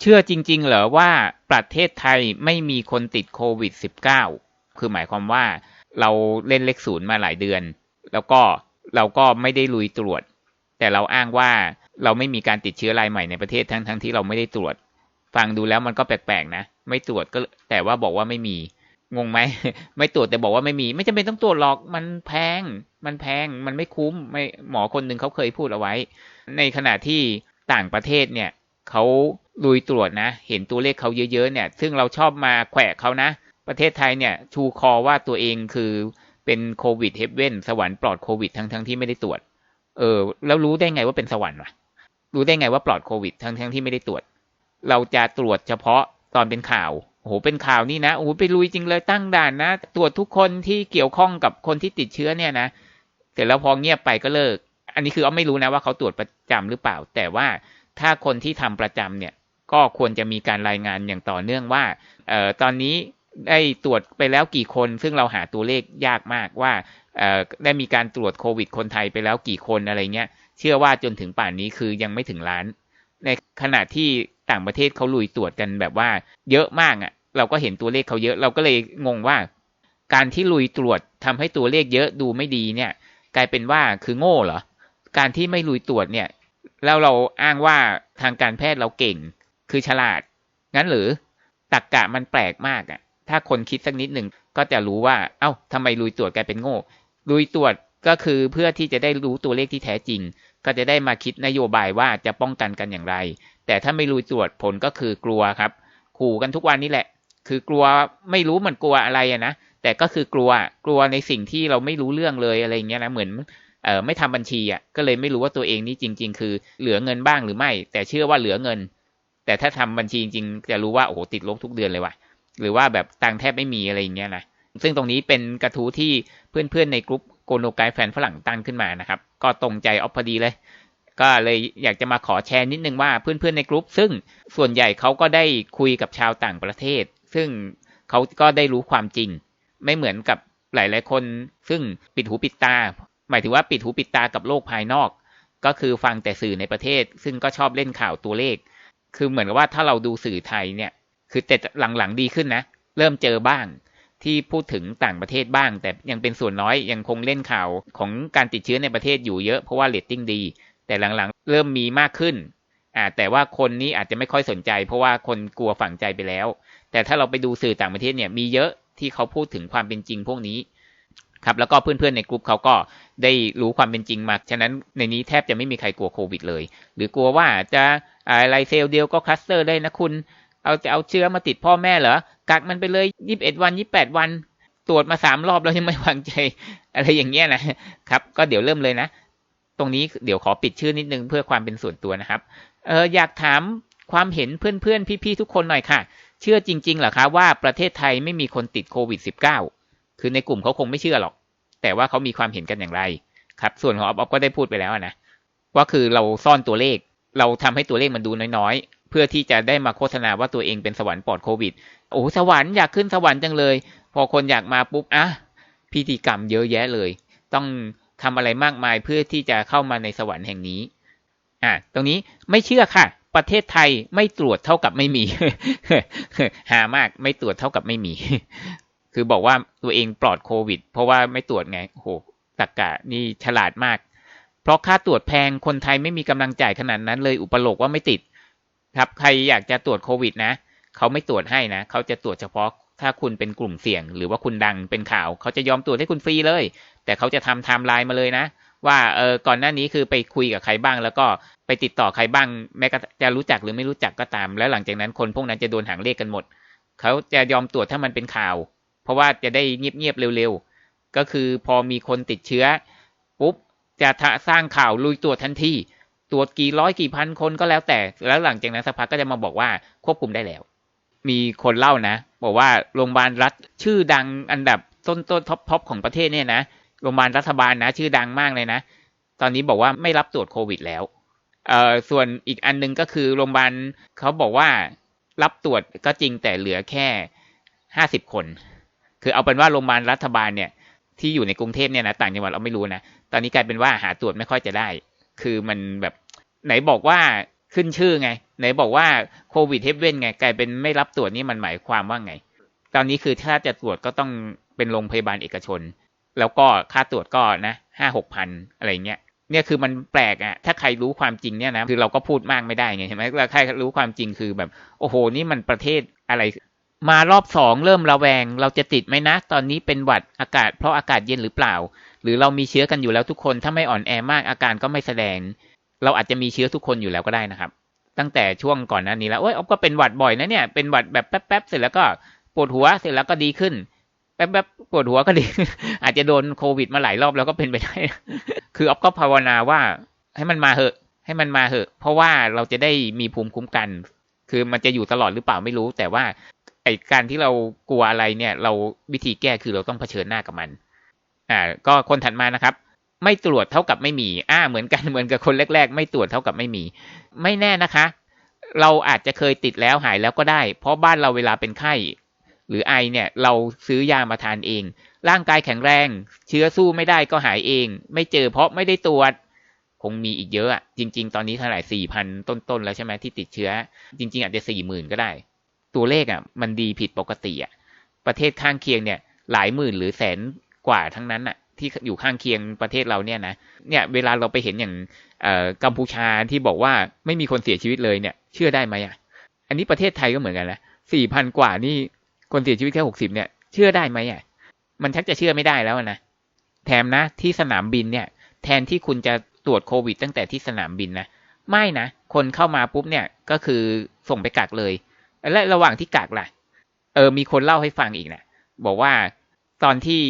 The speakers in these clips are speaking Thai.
เชื่อจริง ๆ เหรอว่าประเทศไทยไม่มีคนติดโควิด -19 คือหมายความว่าเราเล่นเลขศูนย์มาหลายเดือน แล้วก็เราก็ไม่ได้ลุยตรวจ แต่เราอ้างว่าเราไม่มีการติดเชื้อรายใหม่ในประเทศทั้งทั้งที่เราไม่ได้ตรวจ ฟังดูแล้วมันก็แปลกๆนะ ไม่ตรวจก็แต่ว่าบอกว่าไม่มี งงไหม ไม่ตรวจแต่บอกว่าไม่มี ไม่จำเป็นต้องตรวจหรอก มันแพง มันแพง มันไม่คุ้ม ไม่หมอคนหนึ่งเขาเคยพูดเอาไว้ ในขณะที่ต่างประเทศเนี่ยเขา ลุยตรวจนะ เห็นตัวเลขเขาเยอะๆเนี่ย ซึ่งเราชอบมาแขวะเขานะ ประเทศไทยเนี่ย ชูคอว่าตัวเองคือเป็นโควิดเฮฟเว่นสวรรค์ปลอดโควิดทั้งทั้งที่ไม่ได้ตรวจ เออ แล้วรู้ได้ไงว่าเป็นสวรรค์วะรู้ได้ไงว่าปลอดโควิดทั้งทั้งที่ไม่ได้ตรวจ เราจะตรวจเฉพาะตอนเป็นข่าวโอ้โหเป็นข่าวนี่นะโอ้โหไปลุยจริงเลยตั้งด่านนะ ตรวจทุกคนที่เกี่ยวข้องกับคนที่ติดเชื้อเนี่ยนะเสร็จแล้วพอเงียบไปก็เลิก อันนี้คือเอาไม่รู้นะว่าเขาตรวจประจำหรือเปล่า แต่ว่าถ้าคนที่ทำประจำเนี่ย ก็ควรจะมีการรายงานอย่างต่อเนื่องว่าเอ่อตอนนี้ได้ตรวจไปแล้วกี่คน ซึ่งเราหาตัวเลขยากมากว่าเอ่อได้มีการตรวจโควิดคนไทยไปแล้วกี่คนอะไรเงี้ย เชื่อว่าจนถึงป่านนี้คือยังไม่ถึงล้าน ในขณะที่ต่างประเทศเขาลุยตรวจกันแบบว่า เยอะมากอะ่ะ เราก็เห็นตัวเลขเขาเยอะ เราก็เลยงงว่า การที่ลุยตรวจทำให้ตัวเลขเยอะดูไม่ดีเนี่ย กลายเป็นว่าคือโง่เหรอ การที่ไม่ลุยตรวจเนี่ย แล้วเราอ้างว่าทางการแพทย์เราเก่ง คือฉลาด งั้นหรือตักกะมันแปลกมากอะ่ะ ถ้าคนคิดสักนิดหนึ่งก็จะรู้ว่า เอ้าทำไมลุยตรวจกลายเป็นโง่ ลุยตรวจก็คือเพื่อที่จะได้รู้ตัวเลขที่แท้จริง ก็จะได้มาคิดนโยบายว่าจะป้องกันกันอย่างไร แต่ถ้าไม่ลุยตรวจผลก็คือกลัวครับ ขู่กันทุกวันนี้แหละ คือกลัวไม่รู้มันกลัวอะไรอะนะ แต่ก็คือกลัว กลัวในสิ่งที่เราไม่รู้เรื่องเลยอะไรเงี้ยนะ เหมือนเออไม่ทำบัญชีอะ ก็เลยไม่รู้ว่าตัวเองนี่จริง ๆ คือเหลือเงินบ้างหรือไม่ แต่เชื่อว่าเหลือเงิน แต่ถ้าทำบัญชีจริงจะรู้ว่าโอ้โหติดลบทุกเดือนเลยว่ะ หรือว่าแบบตังแทบไม่มีอะไรอย่างเงี้ยนะซึ่งตรงนี้เป็นกระทู้ที่เพื่อนๆในกลุ่มโกโนไกแฟนฝรั่งตั้งขึ้นมานะครับ ก็ตรงใจออฟพอดีเลย ก็เลยอยากจะมาขอแชร์นิดนึงว่าเพื่อนๆในกลุ่มซึ่งส่วนใหญ่เขาก็ได้คุยกับชาวต่างประเทศ ซึ่งเขาก็ได้รู้ความจริง ไม่เหมือนกับหลายๆคน ซึ่งปิดหูปิดตา หมายถึงว่าปิดหูปิดตากับโลกภายนอก ก็คือฟังแต่สื่อในประเทศ ซึ่งก็ชอบเล่นข่าวตัวเลข คือเหมือนกับว่าถ้าเราดูสื่อไทยเนี่ย คือแต่หลังๆดีขึ้นนะ เริ่มเจอบ้างที่พูดถึงต่างประเทศบ้าง แต่ยังเป็นส่วนน้อยยังคงเล่นข่าวของการติดเชื้อในประเทศอยู่เยอะเพราะว่าเรตติ้งดี แต่หลังๆ เริ่มมีมากขึ้นอ่าแต่ว่าคนนี้อาจจะไม่ค่อยสนใจ เพราะว่าคนกลัวฝังใจไปแล้ว แต่ถ้าเราไปดูสื่อต่างประเทศเนี่ยมีเยอะที่เขาพูดถึงความเป็นจริงพวกนี้ครับแล้วก็เพื่อนๆในกลุ่มเขาก็ได้รู้ความเป็นจริงมา ฉะนั้นในนี้แทบจะไม่มีใครกลัวโควิดเลย หรือกลัวว่าจะ อะไรเซลล์เดียวก็คลัสเตอร์ได้นะคุณ เอาจะเอาเชื้อมาติดพ่อแม่เหรอ กักมันไปเลยยี่สิบเอ็ดวันยี่แปดวัน ตรวจมาสามรอบแล้วยังไม่วางใจ อะไรอย่างเงี้ยนะครับ ก็เดี๋ยวเริ่มเลยนะ ตรงนี้เดี๋ยวขอปิดชื่อนิดนึงเพื่อความเป็นส่วนตัวนะครับ เอออยากถามความเห็นเพื่อนๆพี่ๆทุกคนหน่อยค่ะ เชื่อจริงๆเหรอคะว่าประเทศไทยไม่มีคนติดโควิด -19 คือในกลุ่มเขาคงไม่เชื่อหรอก แต่ว่าเขามีความเห็นกันอย่างไร ครับ ส่วนของออฟก็ได้พูดไปแล้วนะว่าคือเราซ่อนตัวเลข เราทำให้ตัวเลขมันดูน้อยๆ เพื่อที่จะได้มาโฆษณาว่าตัวเองเป็นสวรรค์ปลอดโควิด โอ้สวรรค์อยากขึ้นสวรรค์จังเลย พอคนอยากมาปุ๊บอะพิธีกรรมเยอะแยะเลย ต้องทำอะไรมากมายเพื่อที่จะเข้ามาในสวรรค์แห่งนี้อะตรงนี้ไม่เชื่อค่ะ ประเทศไทยไม่ตรวจเท่ากับไม่มี หามากไม่ตรวจเท่ากับไม่มี คือบอกว่าตัวเองปลอดโควิด เพราะว่าไม่ตรวจไงโอ้โหตะกกะนี่ฉลาดมาก ราะค่าตรวจแพงคนไทยไม่มีกำลังจ่ายขนาดนั้นเลยอุปโลกว่าไม่ติด ครับใครอยากจะตรวจโควิดนะ เขาไม่ตรวจให้นะ เขาจะตรวจเฉพาะถ้าคุณเป็นกลุ่มเสี่ยง หรือว่าคุณดังเป็นข่าว เขาจะยอมตรวจให้คุณฟรีเลย แต่เขาจะทำไทม์ไลน์มาเลยนะ ว่าเออก่อนหน้านี้คือไปคุยกับใครบ้าง แล้วก็ไปติดต่อใครบ้าง แม้จะรู้จักหรือไม่รู้จักก็ตาม แล้วหลังจากนั้นคนพวกนั้นจะโดนหางเลขกันหมด เขาจะยอมตรวจถ้ามันเป็นข่าว เพราะว่าจะได้เงียบๆเร็วๆก็คือพอมีคนติดเชื้อปุ๊บ จะสร้างข่าวลุยตรวจทันทีตรวจกี่ร้อยกี่พันคนก็แล้วแต่ แล้วหลังจากนั้นสักพักก็จะมาบอกว่าควบคุมได้แล้ว มีคนเล่านะ บอกว่าโรงพยาบาลรัฐชื่อดังอันดับต้นต้นท็อปท็อปของประเทศเนี่ยนะโรงพยาบาลรัฐบาลนะ ชื่อดังมากเลยนะ ตอนนี้บอกว่าไม่รับตรวจโควิดแล้วเอ่อส่วนอีกอันนึงก็คือโรงพยาบาลเขาบอกว่ารับตรวจก็จริงแต่เหลือแค่ห้าสิบคน คือเอาเป็นว่าโรงพยาบาลรัฐบาลเนี่ย ที่อยู่ในกรุงเทพเนี่ยนะต่างจังหวัดเราไม่รู้นะตอนนี้กลายเป็นว่าหาตรวจไม่ค่อยจะได้ คือมันแบบไหนบอกว่าขึ้นชื่อไง ไหนบอกว่าโควิดเฮฟเว่นไงกลายเป็นไม่รับตรวจนี่มันหมายความว่าไง ตอนนี้คือถ้าจะตรวจก็ต้องเป็นโรงพยาบาลเอกชน แล้วก็ค่าตรวจก็นะห้าหกพันอะไรเงี้ยเนี่ยคือมันแปลกอะถ้าใครรู้ความจริงเนี่ยนะ คือเราก็พูดมากไม่ได้ไงใช่ไหมแล้วใครรู้ความจริงคือแบบ โอ้โห นี่มันประเทศอะไร มารอบสองเริ่มระแวง เราจะติดไหมนะ ตอนนี้เป็นหวัดอากาศเพราะอากาศเย็นหรือเปล่า หรือเรามีเชื้อกันอยู่แล้วทุกคนถ้าไม่อ่อนแอมากอาการก็ไม่แสดง เราอาจจะมีเชื้อทุกคนอยู่แล้วก็ได้นะครับ ตั้งแต่ช่วงก่อนหน้านี้แล้วโอ้ยอ๊อฟก็เป็นหวัดบ่อยนะเนี่ยเป็นหวัดแบบแป๊บๆเสร็จแล้วก็ปวดหัวเสร็จแล้วก็ดีขึ้นแป๊บๆปวดหัวก็ดี อาจจะโดนโควิดมาหลายรอบแล้วก็เป็นไปได้ คืออ๊อฟก็ภาวนาว่าให้มันมาเหอะ ให้มันมาเหอะ เพราะว่าเราจะได้มีภูมิคุ้มกัน คือมันจะอยู่ตลอดหรือเปล่าไม่รู้ แต่ว่า ไอการที่เรากลัวอะไรเนี่ย เราวิธีแก้คือเราต้องเผชิญหน้ากับมัน อ่า ก็คนถัดมานะครับ ไม่ตรวจเท่ากับไม่มี อ่า เหมือนกันเหมือนกับคนแรก ๆ ไม่ตรวจเท่ากับไม่มี ไม่แน่นะคะ เราอาจจะเคยติดแล้วหายแล้วก็ได้ เพราะบ้านเราเวลาเป็นไข้ หรือไอเนี่ย เราซื้อยามาทานเอง ร่างกายแข็งแรง เชื้อสู้ไม่ได้ก็หายเอง ไม่เจอเพราะไม่ได้ตรวจคงมีอีกเยอะอะจริง ๆ ตอนนี้เท่าไหร่สี่พันต้นๆแล้วใช่ไหมที่ติดเชื้อ จริง ๆ อาจจะสี่หมื่นก็ได้ ตัวเลขอะ มันดีผิดปกติอะ ประเทศข้างเคียงเนี่ย หลายหมื่นหรือแสนกว่าทั้งนั้นอะ ที่อยู่ข้างเคียงประเทศเราเนี่ยนะ เนี่ยเวลาเราไปเห็นอย่างกัมพูชาที่บอกว่าไม่มีคนเสียชีวิตเลยเนี่ย เชื่อได้ไหมอะ อันนี้ประเทศไทยก็เหมือนกันนะสี่พันกว่านี่คนเสียชีวิตแค่หกสิบเนี่ย เชื่อได้ไหมอะ มันชักจะเชื่อไม่ได้แล้วนะ แถมนะที่สนามบินเนี่ย แทนที่คุณจะตรวจโควิด ตั้งแต่ที่สนามบินนะ ไม่นะ คนเข้ามาปุ๊บเนี่ยก็คือส่งไปกักเลย และระหว่างที่กักล่ะ เออ มีคนเล่าให้ฟังอีกนะบอกว่าตอนที่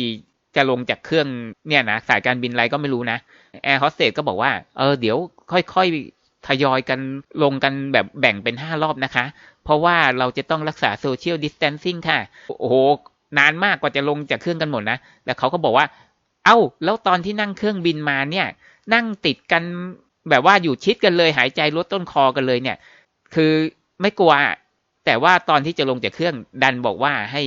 จะลงจากเครื่องเนี่ยนะสายการบินอะไรก็ไม่รู้นะแอร์โฮสเตสก็บอกว่า เออ เดี๋ยวค่อยๆทยอยกันลงกันแบบแบ่งเป็นห้ารอบนะคะ เพราะว่าเราจะต้องรักษาโซเชียลดิส a ทนซิ่งค่ะ โอ้โห นานมากกว่าจะลงจากเครื่องกันหมดนะ แล้วเขาก็บอกว่า เอ้า แล้วตอนที่นั่งเครื่องบินมาเนี่ย นั่งติดกันแบบว่าอยู่ชิดกันเลยหายใจลดต้นคอกันเลยเนี่ย คือไม่กลัว แต่ว่าตอนที่จะลงจากเครื่องดันบอกว่าให้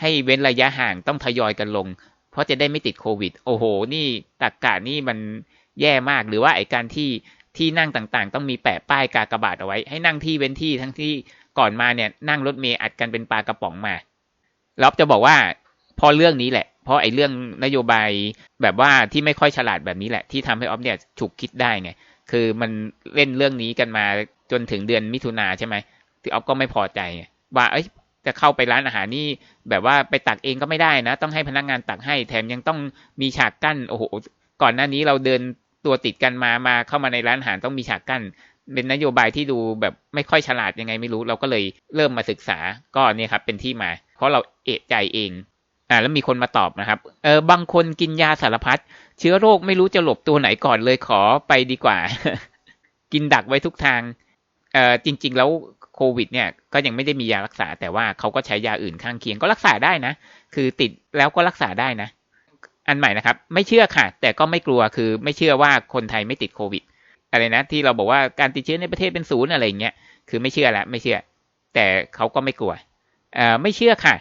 ให้เว้นระยะห่างต้องทยอยกันลง เพราะจะได้ไม่ติดโควิด โอ้โห นี่ตักกะนี่มันแย่มากหรือว่าไอการที่ที่นั่งต่างๆ ต้องมีแปะป้ายกากระบาทเอาไว้ ให้นั่งที่เว้นที่ทั้งที่ก่อนมาเนี่ยนั่งรถเมล์อัดกันเป็นปลากระป๋องมาแล้วจะบอกว่าพอเรื่องนี้แหละ เพราะไอ้เรื่องนโยบายแบบว่าที่ไม่ค่อยฉลาดแบบนี้แหละ ที่ทำให้ออฟเนี่ยฉุกคิดได้ไง คือมันเล่นเรื่องนี้กันมาจนถึงเดือนมิถุนาใช่ไหม ออฟก็ไม่พอใจ ว่าเอ้ยจะเข้าไปร้านอาหารนี่แบบว่าไปตักเองก็ไม่ได้นะ ต้องให้พนักงานตักให้แถมยังต้องมีฉากกั้นโอ้โหก่อนหน้านี้เราเดินตัวติดกันมามาเข้ามาในร้านอาหารต้องมีฉากกั้นเป็นนโยบายที่ดูแบบไม่ค่อยฉลาดยังไงไม่รู้ เราก็เลยเริ่มมาศึกษาก็เนี่ยครับเป็นที่มา เพราะเราเอะใจเองอ่าแล้วมีคนมาตอบนะครับเออบางคนกินยาสารพัดเชื้อโรคไม่รู้จะหลบตัวไหนก่อนเลยขอไปดีกว่า กินดักไว้ทุกทางเออจริง ๆ แล้ว โควิดเนี่ยก็ยังไม่ได้มียารักษา แต่ว่าเขาก็ใช้ยาอื่นข้างเคียงก็รักษาได้นะ คือติดแล้วก็รักษาได้นะ อันใหม่นะครับ ไม่เชื่อค่ะ แต่ก็ไม่กลัวคือไม่เชื่อว่าคนไทยไม่ติดโควิดอะไรนะที่เราบอกว่าการติดเชื้อในประเทศเป็นศูนย์อะไรเงี้ยคือไม่เชื่อละไม่เชื่อ แต่เขาก็ไม่กลัวเอ่อไม่เชื่อค่ะ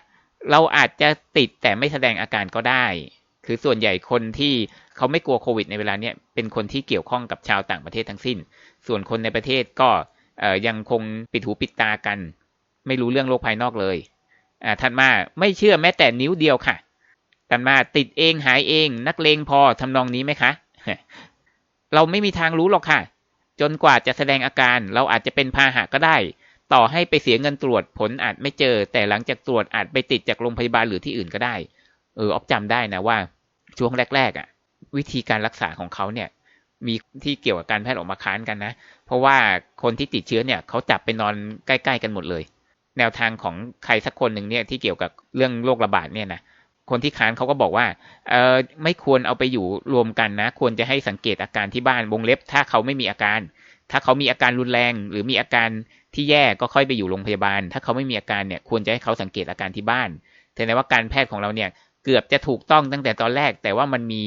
เราอาจจะติดแต่ไม่แสดงอาการก็ได้ คือส่วนใหญ่คนที่เขาไม่กลัวโควิดในเวลาเนี้ยเป็นคนที่เกี่ยวข้องกับชาวต่างประเทศทั้งสิ้น ส่วนคนในประเทศก็ ยังคงปิดหูปิดตากัน ไม่รู้เรื่องโลกภายนอกเลยท่านมาไม่เชื่อแม้แต่นิ้วเดียวค่ะท่านมาติดเองหายเอง นักเลงพอทำนองนี้ไหมคะ เราไม่มีทางรู้หรอกค่ะ จนกว่าจะแสดงอาการเราอาจจะเป็นพาหะก็ได้ ต่อให้ไปเสียเงินตรวจผลอาจไม่เจอ แต่หลังจากตรวจอาจไปติดจากโรงพยาบาลหรือที่อื่นก็ได้ เออออฟจำได้นะว่า ช่วงแรกๆอะ วิธีการรักษาของเขาเนี่ย มีที่เกี่ยวกับการแพทย์ออกมาค้านกันนะ เพราะว่าคนที่ติดเชื้อเนี่ยเขาจับไปนอนใกล้ๆกันหมดเลย แนวทางของใครสักคนหนึ่งเนี่ยที่เกี่ยวกับเรื่องโรคระบาดเนี่ยนะคนที่ค้านเขาก็บอกว่าเออไม่ควรเอาไปอยู่รวมกันนะ ควรจะให้สังเกตอาการที่บ้านวงเล็บ ถ้าเขาไม่มีอาการ ถ้าเขามีอาการรุนแรง หรือมีอาการที่แย่ก็ค่อยไปอยู่โรงพยาบาล ถ้าเขาไม่มีอาการเนี่ยควรจะให้เขาสังเกตอาการที่บ้านแสดงว่าการแพทย์ของเราเนี่ยเกือบจะถูกต้องตั้งแต่ตอนแรก แต่ว่ามันมี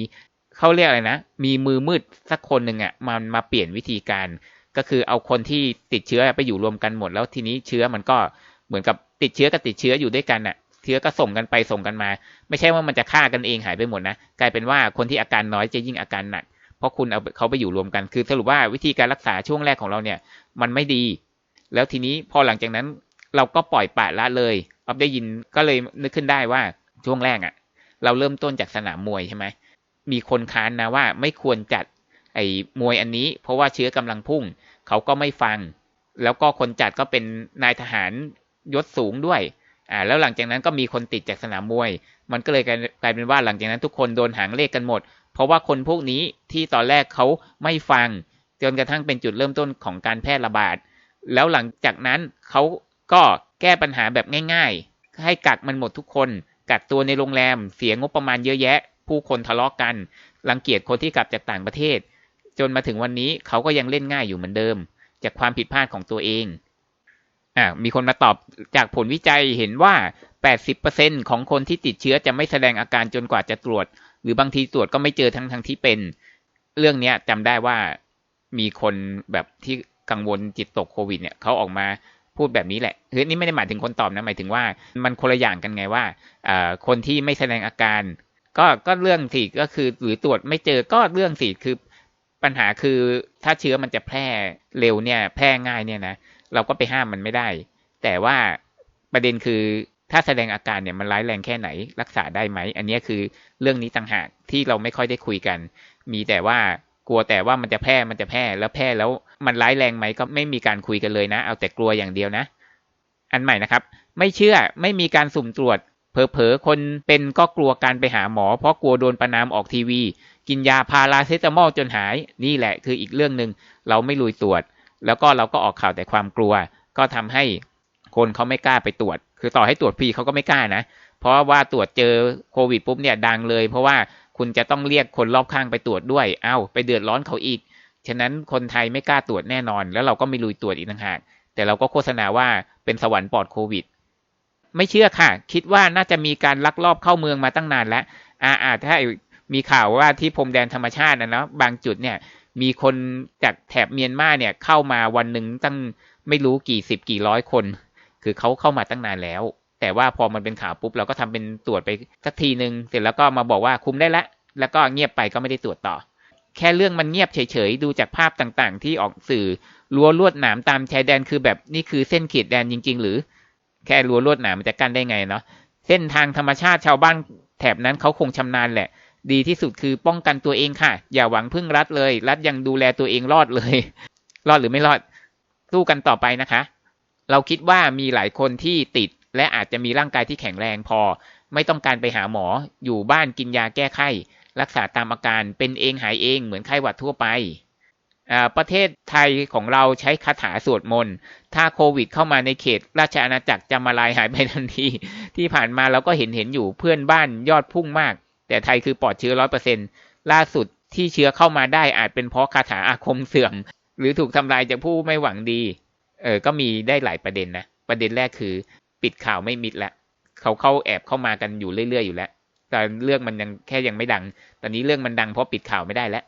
เขาเรียกอะไรนะ มีมือมืดสักคนหนึ่งอะมันมาเปลี่ยนวิธีการ ก็คือเอาคนที่ติดเชื้อไปอยู่รวมกันหมด แล้วทีนี้เชื้อมันก็เหมือนกับติดเชื้อกับติดเชื้ออยู่ด้วยกันอะเชื้อก็ส่งกันไปส่งกันมา ไม่ใช่ว่ามันจะฆ่ากันเองหายไปหมดนะกลายเป็นว่าคนที่อาการน้อยจะยิ่งอาการหนักเพราะคุณเอาเขาไปอยู่รวมกัน คือสรุปว่าวิธีการรักษาช่วงแรกของเราเนี่ย มันไม่ดี แล้วทีนี้พอหลังจากนั้นเราก็ปล่อยปละละเลยออฟได้ยินก็เลยนึกขึ้นได้ว่าช่วงแรกอะ่ะ เราเริ่มต้นจากสนามมวยใช่ไหม มีคนค้านนะว่าไม่ควรจัดไอ้มวยอันนี้ เพราะว่าเชื้อกำลังพุ่ง เขาก็ไม่ฟัง แล้วก็คนจัดก็เป็นนายทหารยศสูงด้วยอ่าแล้วหลังจากนั้นก็มีคนติดจากสนามมวย มันก็เลยกลายเป็นว่าหลังจากนั้นทุกคนโดนหางเลขกันหมด เพราะว่าคนพวกนี้ที่ตอนแรกเขาไม่ฟัง จนกระทั่งเป็นจุดเริ่มต้นของการแพร่ระบาด แล้วหลังจากนั้นเขาก็แก้ปัญหาแบบง่าย ๆ ให้กักมันหมดทุกคน กักตัวในโรงแรม เสียงบประมาณเยอะแยะ ผู้คนทะเลาะกกัน รังเกียจคนที่กลับจากต่างประเทศ จนมาถึงวันนี้เขาก็ยังเล่นง่ายอยู่เหมือนเดิม จากความผิดพลาดของตัวเองอ่ามีคนมาตอบจากผลวิจัยเห็นว่า 80%ของคนที่ติดเชื้อจะไม่แสดงอาการจนกว่าจะตรวจ หรือบางทีตรวจก็ไม่เจอทั้งทั้งที่เป็น เรื่องนี้จำได้ว่ามีคนแบบที่กังวลจิตตกโควิดเนี่ยเขาออกมาพูดแบบนี้แหละคือนี่ไม่ได้หมายถึงคนตอบนะหมายถึงว่ามันคนละอย่างกันไงว่าคนที่ไม่แสดงอาการ ก็ก็เรื่องสิก็คือหรือตรวจไม่เจอก็เรื่องสิคือปัญหาคือถ้าเชื้อมันจะแพร่เร็วเนี่ย แพร่ง่ายเนี่ยนะเราก็ไปห้ามมันไม่ได้ แต่ว่าประเด็นคือถ้าแสดงอาการเนี่ยมันร้ายแรงแค่ไหน รักษาได้ไหม อันนี้คือเรื่องนี้ต่างหากที่เราไม่ค่อยได้คุยกัน มีแต่ว่ากลัวแต่ว่ามันจะแพร่มันจะแพร่แล้วแพร่แล้วมันร้ายแรงไหมก็ไม่มีการคุยกันเลยนะ เอาแต่กลัวอย่างเดียวนะ อันใหม่นะครับ ไม่เชื่อไม่มีการสุ่มตรวจ เผลอๆ คนเป็นก็กลัวการไปหาหมอ เพราะกลัวโดนประนามออกทีวี กินยาพาราเซตามอลจนหาย นี่แหละคืออีกเรื่องหนึ่งเราไม่ลุยตรวจ แล้วก็เราก็ออกข่าวแต่ความกลัว ก็ทำให้คนเขาไม่กล้าไปตรวจ คือต่อให้ตรวจฟรีเขาก็ไม่กล้านะ เพราะว่าตรวจเจอโควิดปุ๊บเนี่ยดังเลย เพราะว่าคุณจะต้องเรียกคนรอบข้างไปตรวจด้วย เอา้า ไปเดือดร้อนเขาอีก ฉะนั้นคนไทยไม่กล้าตรวจแน่นอน แล้วเราก็ไม่ลุยตรวจอีกต่างหาก แต่เราก็โฆษณาว่าเป็นสวรรค์ปลอดโควิด ไม่เชื่อค่ะ คิดว่าน่าจะมีการลักลอบเข้าเมืองมาตั้งนานแล้วอ่าอ่าถ้ามีข่าวว่าที่พรมแดนธรรมชาตินะเนาะบางจุดเนี่ย มีคนจากแถบเมียนมาเนี่ยเข้ามาวันหนึ่งตั้งไม่รู้กี่สิบกี่ร้อยคน คือเขาเข้ามาตั้งนานแล้ว แต่ว่าพอมันเป็นข่าวปุ๊บเราก็ทำเป็นตรวจไปสักทีหนึ่งเสร็จแล้วก็มาบอกว่าคุมได้ล้วแล้วก็เงียบไปก็ไม่ได้ตรวจต่อ แค่เรื่องมันเงียบเฉยๆดูจากภาพต่างๆ ที่ออกสื่อรั้วลวดหนามตามชายแดนคือแบบนี่คือเส้นขีดแดนจริง ๆ หรือ แค่รั้วลวดหนามมันจะกั้นได้ไงเนาะเส้นทางธรรมชาติชาวบ้านแถบนั้นเขาคงชำนาญแหละ ดีที่สุดคือป้องกันตัวเองค่ะ อย่าหวังพึ่งรัฐเลย รัฐยังดูแลตัวเองรอดเลย รอดหรือไม่รอดสู้กันต่อไปนะคะ เราคิดว่ามีหลายคนที่ติดและอาจจะมีร่างกายที่แข็งแรงพอ ไม่ต้องการไปหาหมอ อยู่บ้านกินยาแก้ไข้ รักษาตามอาการเป็นเองหายเองเหมือนไข้หวัดทั่วไป ประเทศไทยของเราใช้คาถาสวดมนต์ ถ้าโควิดเข้ามาในเขตราชอาณาจักรจะมาลายหายไปทันที ที่ผ่านมาเราก็เห็นเห็นอยู่เพื่อนบ้านยอดพุ่งมาก แต่ไทยคือปลอดเชื้อร้อยเปอร์เซ็นล่าสุดที่เชื้อเข้ามาได้อาจเป็นเพราะคาถาอาคมเสื่อม หรือถูกทำลายจากผู้ไม่หวังดี เออ ก็มีได้หลายประเด็นนะ ประเด็นแรกคือ ปิดข่าวไม่มิดล้วเขาเข้าแอบเข้ามากันอยู่เรื่อยๆอยู่แล้ว แต่เรื่องมันยังแค่ยังไม่ดัง ตอนนี้เรื่องมันดังเพราะปิดข่าวไม่ได้แล้ว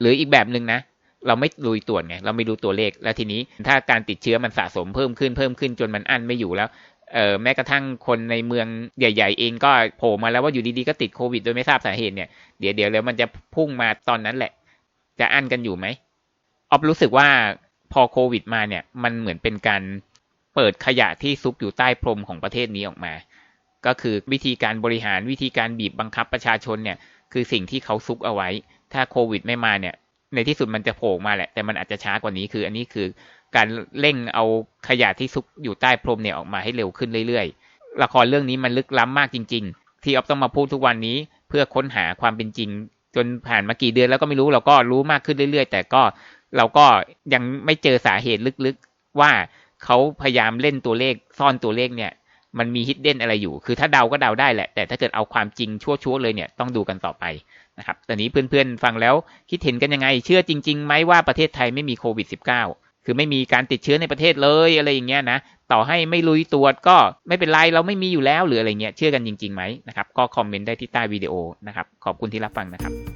หรืออีกแบบหนึ่งนะ เราไม่ลุยตรวจไงเราไม่ดูตัวเลข แล้วทีนี้ถ้าการติดเชื้อมันสะสมเพิ่มขึ้นเพิ่มขึ้นจนมันอั้นไม่อยู่แล้วเออแม้กระทั่งคนในเมืองใหญ่ ๆ เองก็โผล่มาแล้วว่าอยู่ดีๆก็ติดโควิดโดยไม่ทราบสาเหตุเนี่ยเดี๋ยวเดี๋ยวแล้วมันจะพุ่งมาตอนนั้นแหละ จะอั้นกันอยู่ไหมออฟรู้สึกว่าพอโควิดมาเนี่ย มันเหมือนเป็นการเปิดขยะที่ซุกอยู่ใต้พรมของประเทศนี้ออกมา ก็คือวิธีการบริหารวิธีการบีบบังคับประชาชนเนี่ย คือสิ่งที่เขาซุกเอาไว้ ถ้าโควิดไม่มาเนี่ย ในที่สุดมันจะโผล่มาแหละ แต่มันอาจจะช้ากว่านี้คือ อันนี้คือการเร่งเอาขยะที่ซุกอยู่ใต้พรมเนี่ยออกมาให้เร็วขึ้นเรื่อยๆ ละครเรื่องนี้มันลึกล้ำมากจริง ๆ ที่ออฟต้องมาพูดทุกวันนี้เพื่อค้นหาความเป็นจริง จนผ่านมากี่เดือนแล้วก็ไม่รู้เราก็รู้มากขึ้นเรื่อยๆ แต่ก็เราก็ยังไม่เจอสาเหตุลึกๆว่าเขาพยายามเล่นตัวเลขซ่อนตัวเลขเนี่ย มันมีฮิดเด้นอะไรอยู่ คือถ้าเดาก็เดาได้แหละ แต่ถ้าเกิดเอาความจริงชั่วๆเลยเนี่ยต้องดูกันต่อไปนะครับ ตอนนี้เพื่อนๆฟังแล้วคิดเห็นกันยังไง เชื่อจริงๆไหมว่าประเทศไทยไม่มีโควิด -19 คือไม่มีการติดเชื้อในประเทศเลยอะไรอย่างเงี้ยนะ ต่อให้ไม่ลุยตรวจก็ไม่เป็นไรเราไม่มีอยู่แล้วหรืออะไรเงี้ย เชื่อกันจริงๆไหมนะครับ ก็คอมเมนต์ได้ที่ใต้วิดีโอนะครับ ขอบคุณที่รับฟังนะครับ